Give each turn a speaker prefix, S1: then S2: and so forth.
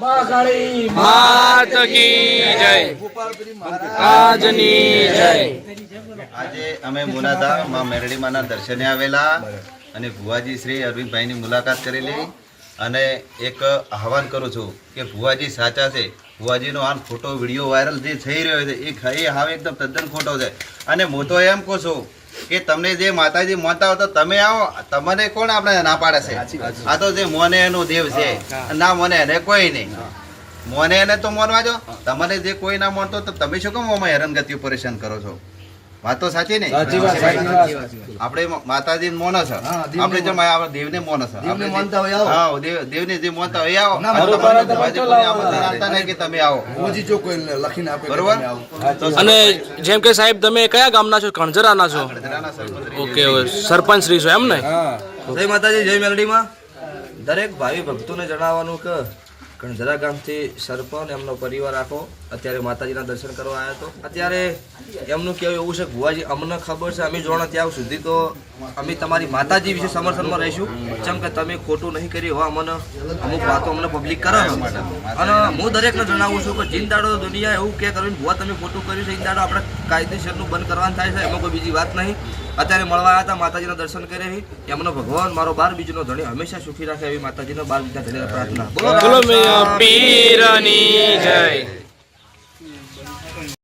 S1: મહાકાળી
S2: માત કી જય. આજની જય.
S3: આજે અમે મુલાદા માં મેરડીમાના દર્શને આવેલા અને ભુવાજી શ્રી અરવિંદભાઈની મુલાકાત કરેલી. અને એક આહવાન કરું છું કે ભુવાજી સાચા છે. ભુવાજીનો આ ખોટો વીડિયો વાયરલ જે થઈ રહ્યો છે એ હવે એકદમ તદ્દન ખોટો છે. અને હું તો એમ કહું છું કે તમને જે માતાજી માનતા હો તો તમે આવો. તમને કોણ આપણે ના પાડે છે? આ તો જે મોને એનું દેવ છે. ના મોને એને કોઈ નહીં. મોને એને તો મોનવા જો તમને જે કોઈ ના માનતો તો તમે શું કેમ આમાં હેરાનગતિ પરેશાન કરો છો? વાત તો સાચી ને. આપણે માતાજી મોનો છે આપણે જેમ આપણે દેવને મોન છે
S4: દેવને
S3: આપણે
S4: માનતા હોય આવો.
S3: હા દેવ ને જે મોનતા હોય આવો.
S4: ના,
S3: કે તમે આવો.
S4: કોઈ લખીને આપે
S3: બરોબર?
S2: અને જેમ કે સાહેબ તમે કયા ગામના છો? કણજરાના છો?
S3: સરપંચ
S2: ઓકે સરપંચ શ્રી છો એમ ને?
S5: જય માતાજી જય મેલડીમાં. દરેક ભાવિ ભક્તોને જણાવવાનું કે કણઝરા ગામથી સરપંચ એમનો પરિવાર આખો અત્યારે માતાજીના દર્શન કરવા આવ્યો હતો અત્યારે એમનું કહેવું એવું છે ભુવાજી, અમને ખબર છે, અમે જોણ ત્યાં સુધી તો અમે તમારી માતાજી વિશે સમર્થનમાં રહીશું. જેમ કે તમે ખોટું નહીં કરી હોવા અમને અમુક વાતો અમને પબ્લિક કરાવવા માટે અને હું દરેકને જણાવું છું કે જીન દાડો દુનિયા એવું કે કરીને, ભુવા, તમે ખોટું કર્યું છે એ આપણે કાયદેસરનું બંધ કરવાનું થાય છે. એમાં કોઈ બીજી વાત નહીં. અત્યારે મળવા આવ્યા હતા, માતાજીના દર્શન કરી એમનો ભગવાન મારો બાર બીજનો ધણી હંમેશા સુખી રાખે એવી માતાજીનો બાર બીજા ધણી પ્રાર્થના. બોલો.
S2: બોલો મેં પીરની જય